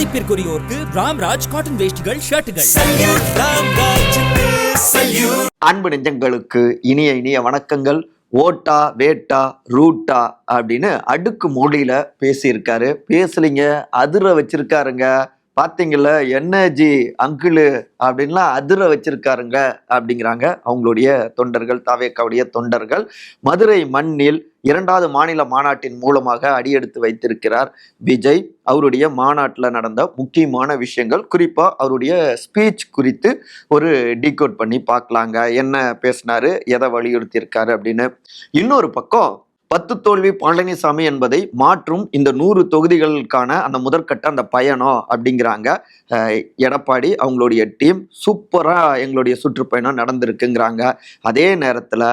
மதிப்பிற்குரியோருக்கு Ramraj cotton வேஷ்டிகள் ஷர்ட்டுகள். அன்பு நெஞ்சங்களுக்கு இனிய இனிய வணக்கங்கள். ஓட்டா வேட்டா ரூட்டா அப்படின்னு அடுக்கு மொழியில பேசியிருக்காரு. பேசலிங்க அதிர வச்சிருக்காருங்க. பாத்தீங்கல்ல என்னஜி அங்கிளு அப்படின்லாம் அதிர வச்சிருக்காருங்க அப்படிங்கிறாங்க அவங்களுடைய தொண்டர்கள் தாவேக்காவுடைய தொண்டர்கள். மதுரை மண்ணில் இரண்டாவது மாநில மாநாட்டின் மூலமாக அடியெடுத்து வைத்திருக்கிறார் விஜய். அவருடைய மாநாட்டில் நடந்த முக்கியமான விஷயங்கள் குறிப்பாக அவருடைய ஸ்பீச் குறித்து ஒரு டீகோட் பண்ணி பார்க்கலாங்க. என்ன பேசினாரு எதை வலியுறுத்தியிருக்காரு அப்படின்னு. இன்னொரு பக்கம் பத்து தோல்வி பழனிசாமி என்பதை மாற்றும் இந்த நூறு தொகுதிகளுக்கான அந்த முதற்கட்ட அந்த பயணம் அப்படிங்கிறாங்க எடப்பாடி அவங்களுடைய டீம் சூப்பராக எங்களுடைய சுற்றுப்பயணம் நடந்திருக்குங்கிறாங்க. அதே நேரத்தில்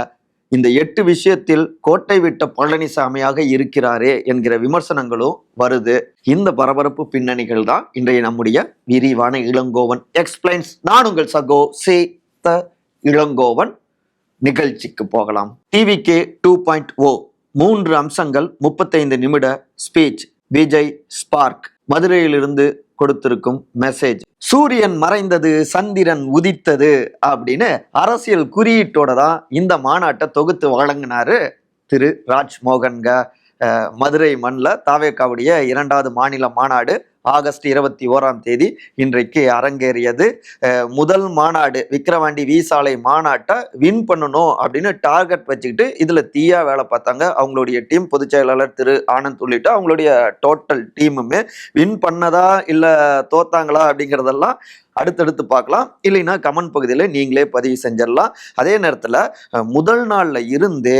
இந்த எட்டு விஷயத்தில் கோட்டை விட்ட பழனிசாமியாக இருக்கிறாரே என்கிற விமர்சனங்களும் வருது. இந்த பரபரப்பு பின்னணிகள் தான் இன்றைய நம்முடைய விரிவான இளங்கோவன் எக்ஸ்பிளைன்ஸ். நான் உங்கள் சகோ சேத்த இளங்கோவன். நிகழ்ச்சிக்கு போகலாம். TVK two point O. மூன்று அம்சங்கள் முப்பத்தைந்து நிமிட ஸ்பீச். விஜய் ஸ்பார்க். மதுரையிலிருந்து கொடுத்திருக்கும் மெசேஜ் சூரியன் மறைந்தது சந்திரன் உதித்தது அப்படின்னு அரசியல் குறியீட்டோட தான் இந்த மாநாட்டை தொகுத்து வழங்கினாரு திரு ராஜ்மோகன்க. மதுரை மண்ணில் தாவேக்காவுடைய இரண்டாவது மாநில மாநாடு ஆகஸ்ட் இருபத்தி ஓராம் தேதி இன்றைக்கு அரங்கேறியது. முதல் மாநாடு விக்கிரவாண்டி வீசாலை மாநாட்டை வின் பண்ணணும் அப்படின்னு டார்கெட் வச்சுக்கிட்டு இதில் தீயா வேலை பார்த்தாங்க. அவங்களுடைய டீம் பொதுச் செயலாளர் திரு ஆனந்த் உள்ளிட்ட அவங்களுடைய டோட்டல் டீமுமே வின் பண்ணதா இல்லை தோத்தாங்களா அப்படிங்கிறதெல்லாம் அடுத்தடுத்து பார்க்கலாம். இல்லைன்னா கமெண்ட் பகுதியில் நீங்களே பதிவு செஞ்சிடலாம். அதே நேரத்தில் முதல் நாளில் இருந்து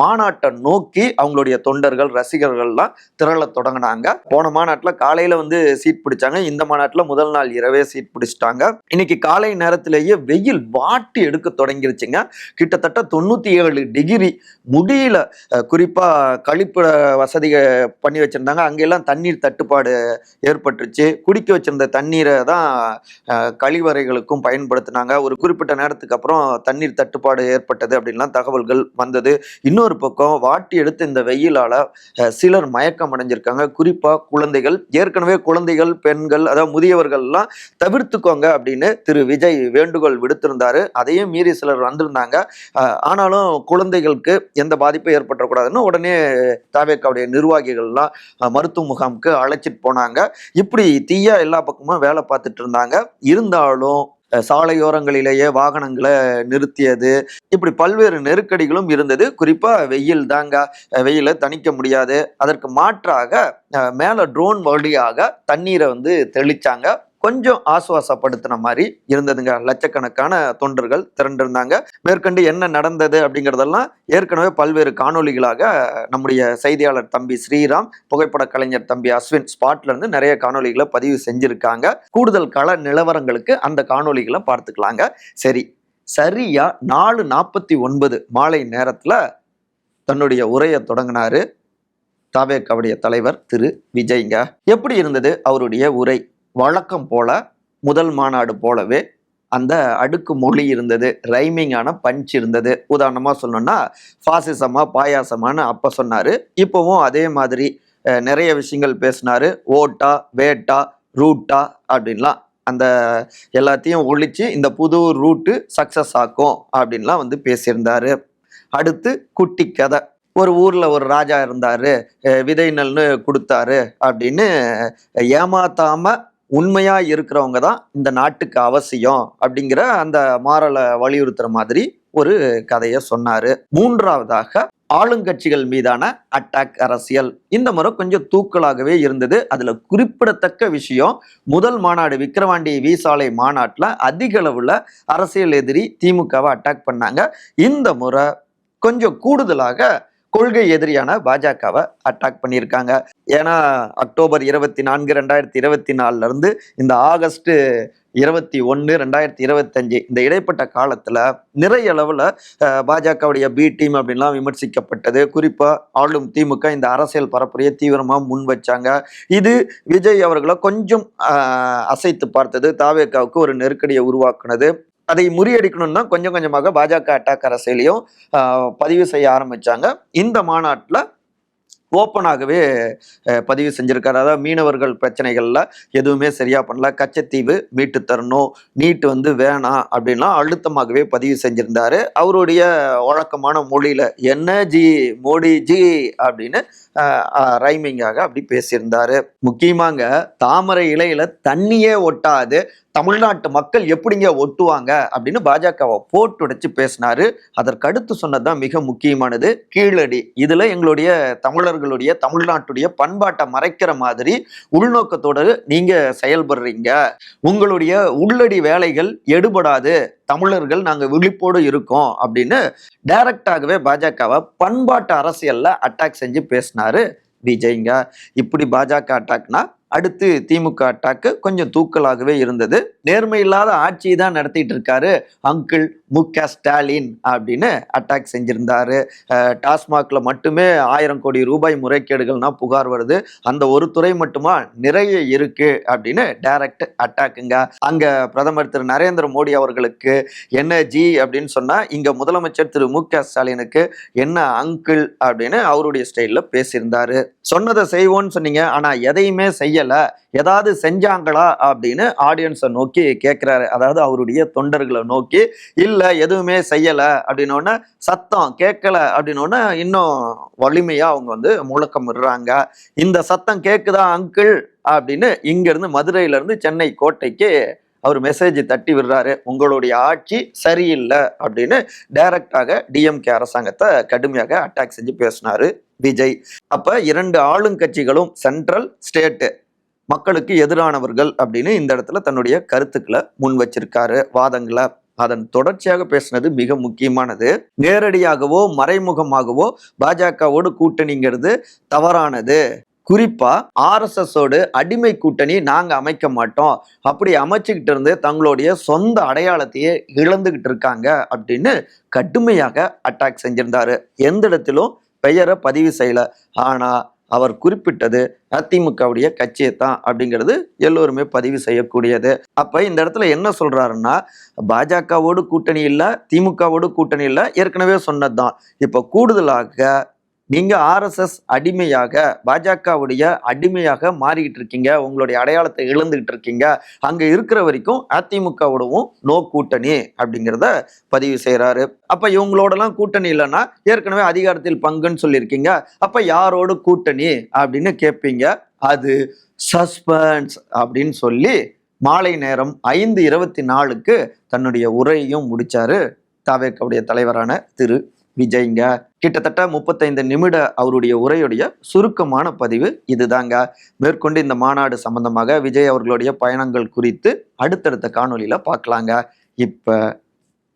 மாநாட்டை நோக்கி அவங்களுடைய தொண்டர்கள் ரசிகர்கள்லாம் திரள தொடங்கினாங்க. போன மாநாட்டில் காலையில் வந்து சீட் பிடிச்சாங்க. இந்த மாநாட்டில் முதல் நாள் இரவே சீட் பிடிச்சிட்டாங்க. இன்னைக்கு காலை நேரத்திலேயே வெயில் வாட்டி எடுக்க தொடங்கிருச்சுங்க. கிட்டத்தட்ட தொண்ணூற்றி ஏழு டிகிரி முடியல குறிப்பாக குறிப்பா கழிப்பிட வசதி பண்ணி வச்சிருந்தாங்க. அங்கெல்லாம் தண்ணீர் தட்டுப்பாடு ஏற்பட்டுருச்சு. குடிக்க வச்சிருந்த தண்ணீரை தான் கழிவறைகளுக்கும் பயன்படுத்தினாங்க. ஒரு குறிப்பிட்ட நேரத்துக்கு அப்புறம் தண்ணீர் தட்டுப்பாடு ஏற்பட்டது அப்படின்லாம் தகவல்கள் வந்தது. இன்னொரு பக்கம் வாட்டி எடுத்த இந்த வெயிலால் சிலர் மயக்கம் அடைஞ்சிருக்காங்க. குறிப்பாக குழந்தைகள் ஏற்கனவே குழந்தைகள் பெண்கள் அதாவது முதியவர்கள்லாம் தவிர்த்துக்கோங்க அப்படின்னு திரு விஜய் வேண்டுகோள் விடுத்திருந்தாரு. அதையும் மீறி சிலர் வந்திருந்தாங்க. ஆனாலும் குழந்தைகளுக்கு எந்த பாதிப்பும் ஏற்பட்டக்கூடாதுன்னு உடனே தாவேக்காவுடைய நிர்வாகிகள்லாம் மருத்துவ முகாமுக்கு அழைச்சிட்டு போனாங்க. இப்படி தீயா எல்லா பக்கமும் வேலை பார்த்துட்டு இருந்தாங்க. இருந்தாலும் சாலையோரங்களிலேயே வாகனங்களை நிறுத்தியது. இப்படி பல்வேறு நெருக்கடிகளும் இருந்தது. குறிப்பாக வெயில் தாங்க வெயிலை தணிக்க முடியாது. அதற்கு மாற்றாக மேலே ட்ரோன் வழியாக தண்ணீரை வந்து தெளிச்சாங்க. கொஞ்சம் ஆசுவாசப்படுத்தின மாதிரி இருந்ததுங்க. லட்சக்கணக்கான தொண்டர்கள் திரண்டிருந்தாங்க. மேற்கொண்டு என்ன நடந்தது அப்படிங்கிறதெல்லாம் ஏற்கனவே பல்வேறு காணொளிகளாக நம்முடைய செய்தியாளர் தம்பி ஸ்ரீராம் புகைப்பட கலைஞர் தம்பி அஸ்வின் ஸ்பாட்ல இருந்து நிறைய காணொளிகளை பதிவு செஞ்சிருக்காங்க. கூடுதல் கள நிலவரங்களுக்கு அந்த காணொளிகளை பார்த்துக்கலாங்க. சரி சரியா நாலு நாற்பத்தி ஒன்பது மாலை நேரத்துல தன்னுடைய உரையை தொடங்கினாரு தாவேக்காவுடைய தலைவர் திரு விஜய்ங்க. எப்படி இருந்தது அவருடைய உரை? வழக்கம் போல முதல் மாநாடு போலவே அந்த அடுக்கு மொழி இருந்தது ரைமிங்கான பஞ்ச் இருந்தது. உதாரணமாக சொல்லணும்னா ஃபாசிசமா பாயாசமான்னு அப்போ சொன்னார். இப்போவும் அதே மாதிரி நிறைய விஷயங்கள் பேசினார். ஓட்டா வேட்டா ரூட்டா அப்படின்லாம். அந்த எல்லாத்தையும் ஒழிச்சு இந்த புது ரூட்டு சக்ஸஸ் ஆக்கும் அப்படின்லாம் வந்து பேசியிருந்தார். அடுத்து குட்டி கதை. ஒரு ஊரில் ஒரு ராஜா இருந்தார். விதை நெல்னு கொடுத்தாரு அப்படின்னு ஏமாத்தாமல் உண்மையா இருக்கிறவங்க தான் இந்த நாட்டுக்கு அவசியம் அப்படிங்கிற அந்த மாறலை வலியுறுத்துற மாதிரி ஒரு கதையை சொன்னாரு. மூன்றாவதாக ஆளுங்கட்சிகள் மீதான அட்டாக் அரசியல். இந்த முறை கொஞ்சம் தூக்கலாகவே இருந்தது. அதுல குறிப்பிடத்தக்க விஷயம் முதல் மாநாடு விக்கிரவாண்டி வீசாலை மாநாட்டில் அதிக அளவுல அரசியல் எதிரி திமுகவை அட்டாக் பண்ணாங்க. இந்த முறை கொஞ்சம் கூடுதலாக கொள்கை எதிரியான பாஜகவை அட்டாக் பண்ணியிருக்காங்க. ஏன்னா அக்டோபர் இருபத்தி நான்கு ரெண்டாயிரத்தி இருபத்தி நாலுல இருந்து இந்த ஆகஸ்ட் இருபத்தி ஒன்று ரெண்டாயிரத்தி இருபத்தஞ்சு இந்த இடைப்பட்ட காலத்தில் நிறைய அளவில் பாஜகவுடைய பி டீம் அப்படின்லாம் விமர்சிக்கப்பட்டது. குறிப்பாக ஆளும் திமுக இந்த அரசியல் பரப்புரையை தீவிரமாக முன் வச்சாங்க. இது விஜய் அவர்களை கொஞ்சம் அசைத்து பார்த்தது. தாவேக்காவுக்கு ஒரு நெருக்கடியை உருவாக்குனது. அதை முறியடிக்கணும்னா கொஞ்சம் கொஞ்சமாக பாஜக அட்டாக் அரசியலையும் பதிவு செய்ய ஆரம்பிச்சாங்க. இந்த மாநாட்டில் ஓப்பனாகவே பதிவு செஞ்சுருக்காரு. அதாவது மீனவர்கள் பிரச்சனைகளில் எதுவுமே சரியாக பண்ணல. கச்சத்தீவு மீட்டு தரணும் நீட்டு வந்து வேணாம் அப்படின்லாம் அழுத்தமாகவே பதிவு செஞ்சுருந்தாரு. அவருடைய வழக்கமான மொழியில் என்ன ஜி மோடி ஜி அப்படின்னு ரைமிங்காக அப்படி பேசியிருந்தாரு. முக்கியமாக தாமரை இலையில தண்ணியே ஒட்டாது. தமிழ்நாட்டு மக்கள் எப்படிங்க ஒட்டுவாங்க அப்படின்னு பாஜகவை போட்டுடைச்சு பேசினாரு. அதற்கடுத்து சொன்னதுதான் மிக முக்கியமானது. கீழடி. இதுல எங்களுடைய தமிழர்களுடைய தமிழ்நாட்டுடைய பண்பாட்டை மறைக்கிற மாதிரி உள்நோக்கத்தோட நீங்க செயல்படுறீங்க. உங்களுடைய உள்ளடி வேலைகள் எடுபடாது. தமிழர்கள் நாங்கள் விழிப்போடு இருக்கோம் அப்படின்னு டைரக்டாகவே பாஜகவை பண்பாட்டு அரசியல்ல அட்டாக் செஞ்சு பேசினாரு விஜய்ங்க. இப்படி பாஜக அட்டாக்னா அடுத்து திமுக அட்டாக்கு கொஞ்சம் தூக்கலாகவே இருந்தது. நேர்மையில்லாத ஆட்சியை தான் நடத்திட்டு இருக்காரு அங்கிள் மு க. ஸ்டாலின் அப்படின்னு அட்டாக் செஞ்சிருந்தார். டாஸ்மாகில் மட்டுமே ஆயிரம் கோடி ரூபாய் முறைகேடுகள்னா புகார் வருது. அந்த ஒரு துறை மட்டுமா? நிறைய இருக்கு அப்படின்னு டைரக்ட் அட்டாக்குங்க அங்கே பிரதமர் திரு நரேந்திர மோடி அவர்களுக்கு என்ன ஜி அப்படின்னு சொன்னால் இங்கே முதலமைச்சர் திரு மு க. ஸ்டாலினுக்கு என்ன அங்கிள் அப்படின்னு அவருடைய ஸ்டைலில் பேசியிருந்தாரு. சொன்னதை செய்வோன்னு சொன்னீங்க ஆனால் எதையுமே செய்யலை. ஏதாவது செஞ்சாங்களா அப்படின்னு ஆடியன்ஸை நோக்கி கேட்குறாரு அதாவது அவருடைய தொண்டர்களை நோக்கி இல்லை எதுவுமே செய்யலை அப்படின்னோடனே சத்தம் கேட்கல அப்படின்னோடனே இன்னும் வலிமையாக அவங்க வந்து முழக்கம் விடுறாங்க. இந்த சத்தம் கேட்குதா அங்கிள் அப்படின்னு இங்கேருந்து மதுரையிலேருந்து சென்னை கோட்டைக்கு அவர் மெசேஜ் தட்டி விடுறாரு. உங்களுடைய ஆட்சி சரியில்லை அப்படின்னு டைரக்டாக டிஎம்கே அரசாங்கத்தை கடுமையாக அட்டாக் செஞ்சு பேசினாரு விஜய். அப்ப இரண்டு ஆளுங்கட்சிகளும் சென்ட்ரல் ஸ்டேட்டு மக்களுக்கு எதிரானவர்கள் அப்படின்னு இந்த இடத்துல தன்னுடைய கருத்துக்களை முன் வச்சிருக்காரு வாதங்களை. அதன் தொடர்ச்சியாக பேசினது மிக முக்கியமானது. நேரடியாகவோ மறைமுகமாகவோ பாஜகவோடு கூட்டணிங்கிறது தவறானது. குறிப்பா ஆர்எஸ்எஸோடு அடிமை கூட்டணி நாங்க அமைக்க மாட்டோம். அப்படி அமைச்சுக்கிட்டு இருந்து தங்களுடைய சொந்த அடையாளத்தையே இழந்துகிட்டு இருக்காங்க அப்படின்னு கடுமையாக அட்டாக் செஞ்சிருந்தாரு. எந்த இடத்திலும் பெயரை பதிவு செய்யல. ஆனா அவர் குறிப்பிட்டது அதிமுகவுடைய கட்சியை தான் அப்படிங்கிறது எல்லோருமே பதிவு செய்யக்கூடியது. அப்போ இந்த இடத்துல என்ன சொல்கிறாருன்னா பாஜகவோடு கூட்டணி இல்லை திமுகவோடு கூட்டணி இல்லை ஏற்கனவே சொன்னது தான் இப்போ கூடுதலாக நீங்கள் ஆர்எஸ்எஸ் அடிமையாக பாஜகவுடைய அடிமையாக மாறிக்கிட்டு இருக்கீங்க உங்களுடைய அடையாளத்தை இழந்துகிட்டு இருக்கீங்க அங்கே இருக்கிற வரைக்கும் அதிமுகவோடவும் நோ கூட்டணி அப்படிங்கிறத பதிவு செய்கிறாரு அப்போ இவங்களோடலாம் கூட்டணி இல்லைன்னா ஏற்கனவே அதிகாரத்தில் பங்குன்னு சொல்லியிருக்கீங்க அப்போ யாரோடு கூட்டணி அப்படின்னு கேட்பீங்க? அது சஸ்பென்ஸ் அப்படின்னு சொல்லி மாலை நேரம் ஐந்து இருபத்தி நாலுக்கு தன்னுடைய உரையையும் முடித்தார் தாவேக்கவுடைய தலைவரான திரு விஜய்ங்க. கிட்டத்தட்ட முப்பத்தைந்து நிமிட அவருடைய உரையுடைய சுருக்கமான பதிவு இதுதாங்க. மேற்கொண்டு இந்த மாநாடு சம்பந்தமாக விஜய் அவர்களுடைய பயணங்கள் குறித்து அடுத்தடுத்த காணொளியில பார்க்கலாங்க. இப்ப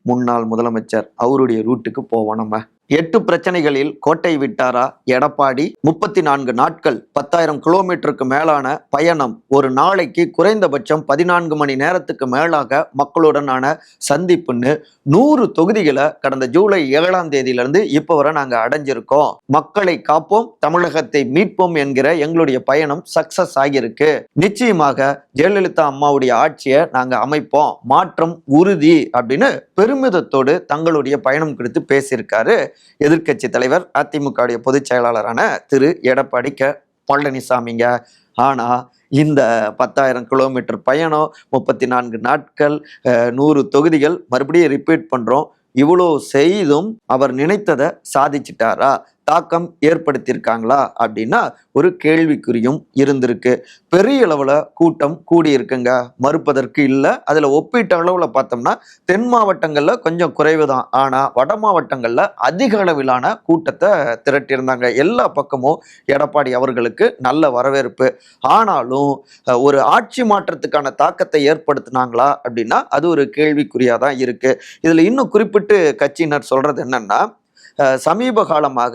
முன்னாள் முதலமைச்சர் அவருடைய ரூட்டுக்கு போவோம் நம்ம. எட்டு பிரச்சனைகளில் கோட்டை விட்டாரா? எடப்பாடி முப்பத்தி நான்கு நாட்கள் பத்தாயிரம் கிலோமீட்டருக்கு மேலான பயணம். ஒரு நாளைக்கு குறைந்தபட்சம் பதினான்கு மணி நேரத்துக்கு மேலாக மக்களுடனான சந்திப்புன்னு நூறு தொகுதிகளை கடந்த ஜூலை ஏழாம் தேதியிலிருந்து இப்போ வரை நாங்கள் அடைஞ்சிருக்கோம். மக்களை காப்போம் தமிழகத்தை மீட்போம் என்கிற எங்களுடைய பயணம் சக்சஸ் ஆகியிருக்கு. நிச்சயமாக ஜெயலலிதா அம்மாவுடைய ஆட்சியை நாங்கள் அமைப்போம். மாற்றம் உறுதி அப்படின்னு பெருமிதத்தோடு தங்களுடைய பயணம் குறித்து பேசியிருக்காரு. எதிர்க்கட்சி தலைவர் அதிமுகவுடைய பொதுச் செயலாளரான திரு. எடப்பாடி க. பழனிசாமிங்க. ஆனா இந்த பத்தாயிரம் கிலோமீட்டர் பயணம் முப்பத்தி நான்கு நாட்கள் அஹ், நூறு தொகுதிகள் மறுபடியும் ரிப்பீட் பண்றோம். இவ்வளோ செய்தும் அவர் நினைத்ததை சாதிச்சிட்டாரா? தாக்கம் ஏற்படுத்தியிருக்காங்களா அப்படின்னா ஒரு கேள்விக்குறியும் இருந்திருக்கு. பெரிய அளவில் கூட்டம் கூடியிருக்குங்க. மறுப்பதற்கு இல்லை. அதில் ஒப்பீட்டு அளவில் பார்த்தோம்னா தென் மாவட்டங்களில் கொஞ்சம் குறைவு தான் ஆனால் வட மாவட்டங்களில் அதிக அளவிலான கூட்டத்தை திரட்டியிருந்தாங்க. எல்லா பக்கமும் எடப்பாடி அவர்களுக்கு நல்ல வரவேற்பு. ஆனாலும் ஒரு ஆட்சி மாற்றத்துக்கான தாக்கத்தை ஏற்படுத்தினாங்களா அப்படின்னா அது ஒரு கேள்விக்குறியாக தான் இருக்குது இதில் இன்னும் குறிப்பிட்டு கட்சியினர் சொல்கிறது என்னன்னா சமீப காலமாக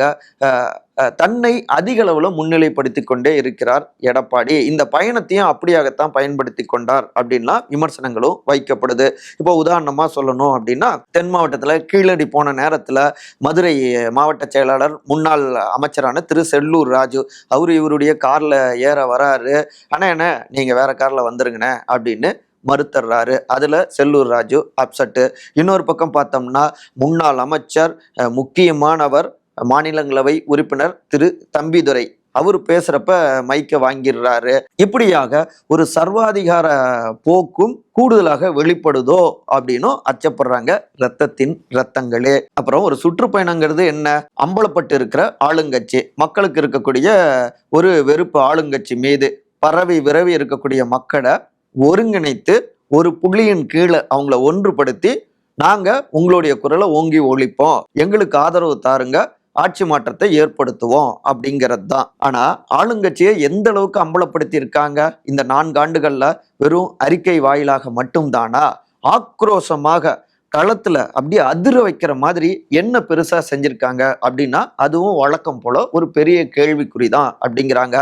தன்னை அதிக அளவில் முன்னிலைப்படுத்தி கொண்டே இருக்கிறார் எடப்பாடி. இந்த பயணத்தையும் அப்படியாகத்தான் பயன்படுத்தி கொண்டார் அப்படின்லாம் விமர்சனங்களும் வைக்கப்படுது. இப்போ உதாரணமாக சொல்லணும் அப்படின்னா தென் மாவட்டத்தில் கீழடி போன நேரத்தில் மதுரை மாவட்ட செயலாளர் முன்னாள் அமைச்சரான திரு செல்லூர் ராஜு அவர் இவருடைய காரில் ஏற வராரு. ஆனால் என்ன நீங்கள் வேற காரில் வந்துருங்கண்ணே அப்படின்னு மறுத்தர்றாரு அதில் செல்லூர் ராஜு அப்செட்டு இன்னொரு பக்கம் பார்த்தோம்னா முன்னாள் அமைச்சர் முக்கியமானவர் மாநிலங்களவை உறுப்பினர் திரு. தம்பிதுரை. அவர் பேசுறப்ப மைக்கை வாங்கிடுறாரு. இப்படியாக ஒரு சர்வாதிகார போக்கும் கூடுதலாக வெளிப்படுதோ அப்படின்னும் அச்சப்படுறாங்க ரத்தத்தின் ரத்தங்களே அப்புறம் ஒரு சுற்றுப்பயணங்கிறது என்ன? அம்பலப்பட்டு இருக்கிற ஆளுங்கட்சி. மக்களுக்கு இருக்கக்கூடிய ஒரு வெறுப்பு ஆளுங்கட்சி மீது. பரவி விரவி இருக்கக்கூடிய மக்களை ஒருங்கிணைத்து ஒரு புள்ளியின் கீழே அவங்கள ஒன்றுபடுத்தி நாங்க உங்களுடைய குரலை ஓங்கி ஒழிப்போம். எங்களுக்கு ஆதரவு தாருங்க. ஆட்சி மாற்றத்தை ஏற்படுத்துவோம் அப்படிங்கிறது தான் ஆனா ஆளுங்கட்சியை எந்த அளவுக்கு அம்பலப்படுத்தி இருக்காங்க இந்த நான்கு ஆண்டுகள்ல வெறும் அறிக்கை வாயிலாக மட்டும்தானா? ஆக்ரோஷமாக களத்துல அப்படியே அதிர வைக்கிற மாதிரி என்ன பெருசா செஞ்சிருக்காங்க அப்படின்னா அதுவும் வழக்கம் போல ஒரு பெரிய கேள்விக்குறி தான் அப்படிங்கிறாங்க.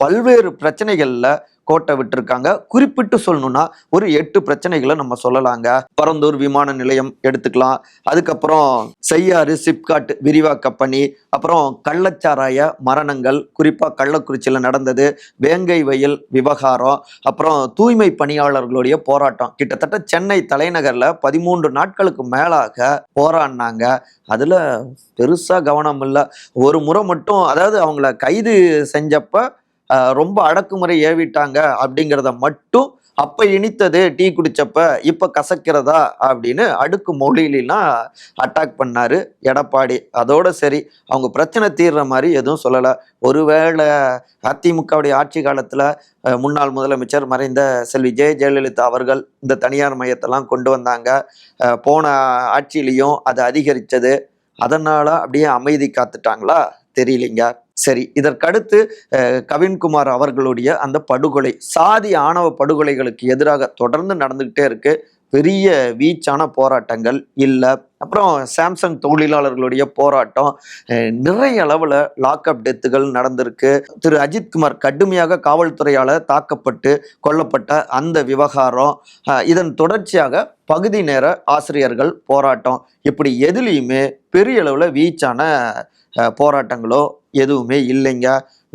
பல்வேறு பிரச்சனைகள்ல கோட்டை விட்டுருக்காங்க. குறிப்பிட்டு சொல்லணும்னா ஒரு எட்டு பிரச்சனைகளை நம்ம சொல்லலாங்க. பரந்தூர் விமான நிலையம் எடுத்துக்கலாம். அதுக்கப்புறம் செய்யாறு சிப்காட் விரிவாக்க பணி அப்புறம் கள்ளச்சாராய மரணங்கள் குறிப்பாக கள்ளக்குறிச்சியில் நடந்தது வேங்கை வயல் விவகாரம் அப்புறம் தூய்மை பணியாளர்களுடைய போராட்டம். கிட்டத்தட்ட சென்னை தலைநகரில் பதிமூன்று நாட்களுக்கு மேலாக போராடினாங்க. அதில் பெருசாக கவனம் இல்லை ஒரு முறை மட்டும் அதாவது அவங்கள கைது செஞ்சப்போ ரொம்ப அடக்குமுறை ஏவிட்டாங்க அப்படிங்கிறத மட்டும் அப்ப இனித்தது டீ குடிச்சப்ப இப்ப கசக்கிறதா அப்படின்னு அடுக்கு மொழியிலாம் அட்டாக் பண்ணாரு எடப்பாடி. அதோட சரி அவங்க பிரச்சனை தீர்ற மாதிரி எதுவும் சொல்லலை. ஒருவேளை அதிமுகவுடைய ஆட்சி காலத்துல முன்னாள் முதலமைச்சர் மறைந்த செல்வி ஜெய ஜெயலலிதா அவர்கள் இந்த தனியார் மையத்தெல்லாம் கொண்டு வந்தாங்க. போன ஆட்சியிலையும் அது அதிகரிச்சது. அதனால அப்படியே அமைதி காத்துட்டாங்களா? தெரியலைங்க. சரி இதற்கடுத்து கவின்குமார் அவர்களுடைய அந்த படுகொலை சாதி ஆணவ படுகொலைகளுக்கு எதிராக தொடர்ந்து நடந்துக்கிட்டே இருக்கு. பெரிய வீச்சான போராட்டங்கள் இல்லை. அப்புறம் சாம்சங் தொழிலாளர்களுடைய போராட்டம் நிறைய அளவில் லாக்அப் டெத்துகள் நடந்திருக்கு. திரு. அஜித்குமார் கடுமையாக காவல்துறையால் தாக்கப்பட்டு கொல்லப்பட்ட அந்த விவகாரம் இதன் தொடர்ச்சியாக பகுதி நேர ஆசிரியர்கள் போராட்டம். இப்படி எதுலேயுமே பெரிய அளவில் வீச்சான போராட்டங்களோ எதுவுமே இல்லைங்க.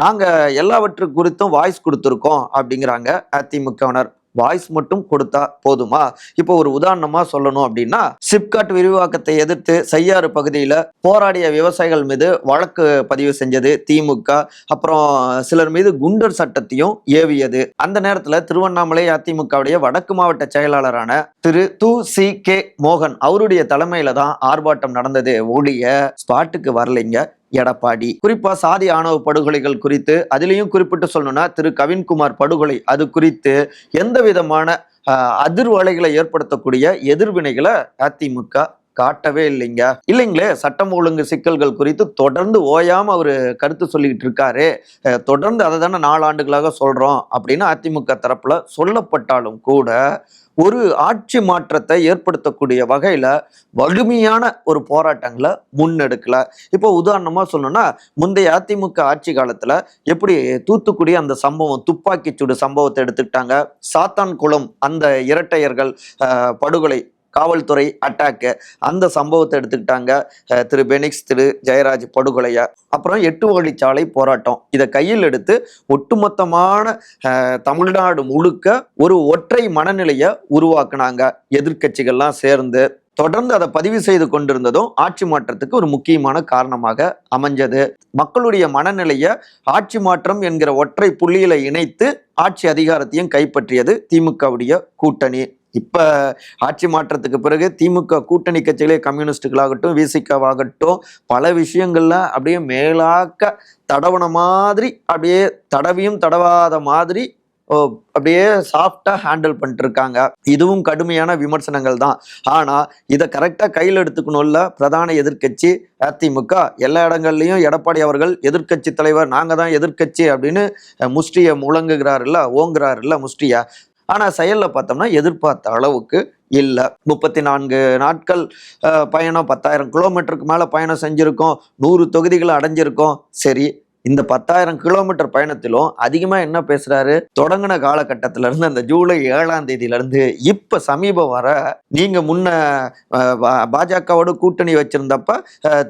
நாங்கள் எல்லாவற்று குறித்தும் வாய்ஸ் கொடுத்துருக்கோம் அப்படிங்கிறாங்க அதிமுகவினர் வாய்ஸ் மட்டும் கொடுத்தா போதுமா? இப்போ ஒரு உதாரணமா சொல்லணும் அப்படின்னா சிப்காட் விரிவாக்கத்தை எதிர்த்து செய்யாறு பகுதியில் போராடிய விவசாயிகள் மீது வழக்கு பதிவு செஞ்சது திமுக. அப்புறம் சிலர் மீது குண்டர் சட்டத்தையும் ஏவியது. அந்த நேரத்தில் திருவண்ணாமலை அதிமுகவுடைய வடக்கு மாவட்ட செயலாளரான திரு து சி கே மோகன் அவருடைய தலைமையில தான் ஆர்ப்பாட்டம் நடந்தது. ஒழிய ஸ்பாட்டுக்கு வரலைங்க. எடப்பாடி. குறிப்பா சாதி ஆணவ படுகொலைகள் குறித்து அதிலையும் குறிப்பிட்டு சொல்லணும்னா திரு. கவின்குமார் படுகொலை அது குறித்து எந்த விதமான அதிர்வலைகளை ஏற்படுத்தக்கூடிய எதிர்வினைகளை அதிமுக காட்டவே இல்லைங்க. இல்லைங்களே சட்டம் ஒழுங்கு சிக்கல்கள் குறித்து தொடர்ந்து ஓயாம அவர் கருத்து சொல்லிக்கிட்டு இருக்காரு. தொடர்ந்து அதை தானே நாலாண்டுகளாக சொல்றோம் அப்படின்னு அதிமுக தரப்புல சொல்லப்பட்டாலும் கூட ஒரு ஆட்சி மாற்றத்தை ஏற்படுத்தக்கூடிய வகையில் வலிமையான ஒரு போராட்டங்களை முன்னெடுக்கல. இப்போ உதாரணமாக சொல்லணும்னா முந்தைய அதிமுக ஆட்சி காலத்தில் எப்படி தூத்துக்குடி அந்த சம்பவம் துப்பாக்கி சூடு சம்பவத்தை எடுத்துக்கிட்டாங்க. சாத்தான்குளம் அந்த இரட்டையர்கள் படுகொலை காவல்துறை அட்டாக்கு அந்த சம்பவத்தை எடுத்துக்கிட்டாங்க திரு பெனிக்ஸ் திரு ஜெயராஜ் படுகொலையா. அப்புறம் எட்டு வழிச்சாலை போராட்டம். இதை கையில் எடுத்து ஒட்டுமொத்தமான தமிழ்நாடு முழுக்க ஒரு ஒற்றை மனநிலையை உருவாக்குனாங்க எதிர்க்கட்சிகள்லாம் சேர்ந்து. தொடர்ந்து அதை பதிவு செய்து கொண்டிருந்ததும் ஆட்சி மாற்றத்துக்கு ஒரு முக்கியமான காரணமாக அமைஞ்சது. மக்களுடைய மனநிலையை ஆட்சி மாற்றம் என்கிற ஒற்றை புள்ளியில இணைத்து ஆட்சி அதிகாரத்தையும் கைப்பற்றியது திமுகவுடைய கூட்டணி. இப்போ ஆட்சி மாற்றத்துக்கு பிறகு திமுக கூட்டணி கட்சிகளே கம்யூனிஸ்டுகளாகட்டும் விசிகாவாகட்டும் பல விஷயங்கள்ல அப்படியே மேலாக்க தடவன மாதிரி அப்படியே தடவியும் தடவாத மாதிரி ஓ, அப்படியே சாஃப்டாக ஹேண்டில் பண்ணிட்டுருக்காங்க. இதுவும் கடுமையான விமர்சனங்கள் தான். ஆனால் இதை கரெக்டாக கையில் எடுத்துக்கணும்ல பிரதான எதிர்க்கட்சி அதிமுக எல்லா இடங்கள்லையும் எடப்பாடி அவர்கள் எதிர்க்கட்சி தலைவர் நாங்கள் தான் எதிர்க்கட்சி அப்படின்னு முஷ்டியை முழங்குகிறாருல்ல ஓங்குறாருல்ல முஷ்டியை. ஆனால் செயலில் பார்த்தோம்னா எதிர்பார்த்த அளவுக்கு இல்லை. முப்பத்தி நான்கு நாட்கள் பயணம் பத்தாயிரம் கிலோமீட்டருக்கு மேலே பயணம் செஞ்சுருக்கோம். நூறு தொகுதிகளை அடைஞ்சிருக்கோம். சரி இந்த பத்தாயிரம் கிலோமீட்டர் பயணத்திலும் அதிகமாக என்ன பேசுறாரு? தொடங்கின காலகட்டத்திலேருந்து அந்த ஜூலை ஏழாம் தேதியிலேருந்து இப்போ சமீபம் வர நீங்கள் முன்ன பாஜகவோட கூட்டணி வச்சிருந்தப்ப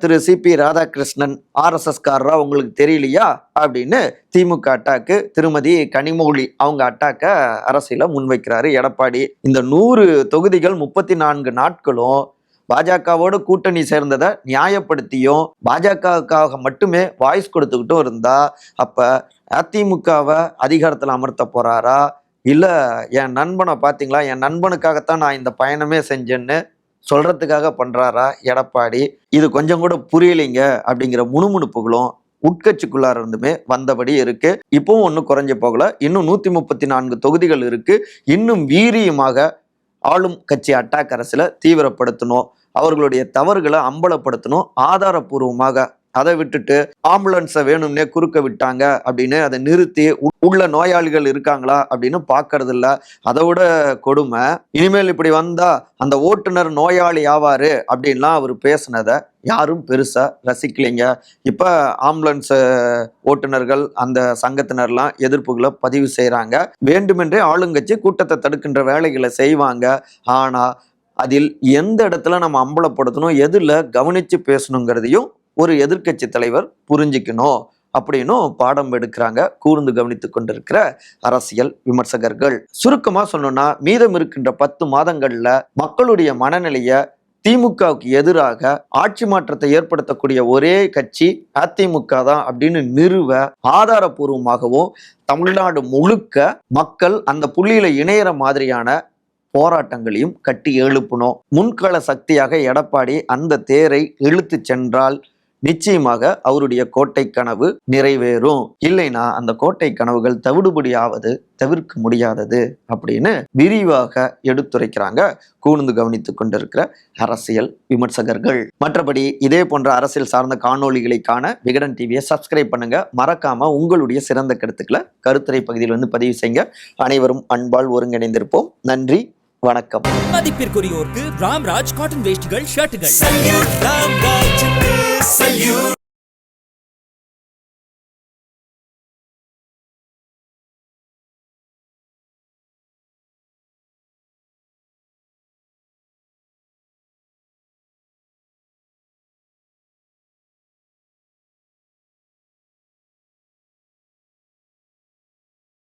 திரு சிபி ராதாகிருஷ்ணன் ஆர்எஸ்எஸ்காரராக உங்களுக்கு தெரியலையா? அப்படின்னு திமுக அட்டாக்கு திருமதி கனிமொழி அவங்க அட்டாக்கை அரசியல முன்வைக்கிறாரு எடப்பாடி. இந்த நூறு தொகுதிகள் முப்பத்தி நான்கு நாட்களும் பாஜகவோட கூட்டணி சேர்ந்ததை நியாயப்படுத்தியும் பாஜகவுக்காக மட்டுமே வாய்ஸ் கொடுத்துக்கிட்டும் இருந்தா அப்ப அதிமுகவை அதிகாரத்தில் அமர்த்த போறாரா? இல்லை என் நண்பனை பார்த்தீங்களா என் நண்பனுக்காகத்தான் நான் இந்த பயணமே செஞ்சேன்னு சொல்றதுக்காக பண்றாரா? எடப்பாடி இது கொஞ்சம் கூட புரியலைங்க அப்படிங்கிற முணுமுணுப்புகளும் உட்கட்சிக்குள்ளார இருந்துமே வந்தபடி இருக்கு. இப்பவும் ஒன்றும் குறைஞ்ச போகல. இன்னும் நூத்தி முப்பத்தி நான்கு தொகுதிகள் இருக்கு. இன்னும் வீரியமாக ஆளும் கட்சி அட்டாக் அரசில் தீவிரப்படுத்தணும். அவர்களுடைய தவறுகளை அம்பலப்படுத்தணும். ஆதாரபூர்வமாக அதை விட்டுட்டு ஆம்புலன்ஸை வேணும்னே குறுக்க விட்டாங்க அப்படின்னு அதை நிறுத்தி உ- உள்ள நோயாளிகள் இருக்காங்களா அப்படின்னு பார்க்கறது இல்லை அதை விட கொடுமை. இனிமேல் இப்படி வந்தா அந்த ஓட்டுநர் நோயாளி ஆவாரு அப்படின்லாம் அவர் பேசுனதை யாரும் பெருசா ரசிக்கலைங்க. இப்போ ஆம்புலன்ஸ் ஓட்டுநர்கள் அந்த சங்கத்தினர்லாம் எதிர்ப்புகளை பதிவு செய்கிறாங்க வேண்டுமென்றே ஆளுங்கட்சி கூட்டத்தை தடுக்கின்ற வேலைகளை செய்வாங்க. ஆனால் அதில் எந்த இடத்துல நம்ம அம்பலப்படுத்தணும் எதில் கவனித்து பேசணுங்கிறதையும் ஒரு எதிர்க்கட்சி தலைவர் புரிஞ்சுக்கணும் அப்படின்னும் பாடம் எடுக்கிறாங்க. கூர்ந்து கவனித்து கொண்டிருக்கிற அரசியல் விமர்சகர்கள். சுருக்கமாக சொன்னோம்னா மீதம் இருக்கின்ற பத்து மாதங்களில் மக்களுடைய மனநிலையை திமுகவுக்கு எதிராக ஆட்சி மாற்றத்தை ஏற்படுத்தக்கூடிய ஒரே கட்சி அதிமுக தான் அப்படின்னு நிறுவ ஆதாரபூர்வமாகவும் தமிழ்நாடு முழுக்க மக்கள் அந்த புள்ளியில இணையிற மாதிரியான போராட்டங்களையும் கட்டி எழுப்பணும். முன்கள சக்தியாக எடப்பாடி அந்த தேரை இழுத்து சென்றால் நிச்சயமாக அவருடைய கோட்டை கனவு நிறைவேறும். இல்லைனா அந்த கோட்டை கனவுகள் தவிடுபடியாவது தவிர்க்க முடியாதது அப்படின்னு விரிவாக எடுத்துரைக்கிறாங்க. கூர்ந்து கவனித்துக் கொண்டிருக்கிற அரசியல் விமர்சகர்கள். மற்றபடி இதே போன்ற அரசியல் சார்ந்த காணொலிகளை காண விகடன் டிவியை சப்ஸ்கிரைப் பண்ணுங்க. மறக்காம உங்களுடைய சிறந்த கருத்துக்களை கருத்துரை பகுதியில் வந்து பதிவு செய்யுங்க. அனைவரும் அன்பால் ஒருங்கிணைந்திருப்போம். நன்றி. வணக்கம். மதிப்பிற்குரியோருக்கு ராம்ராஜ் காட்டன் வேஷ்டிகள் ஷர்ட்டுகள்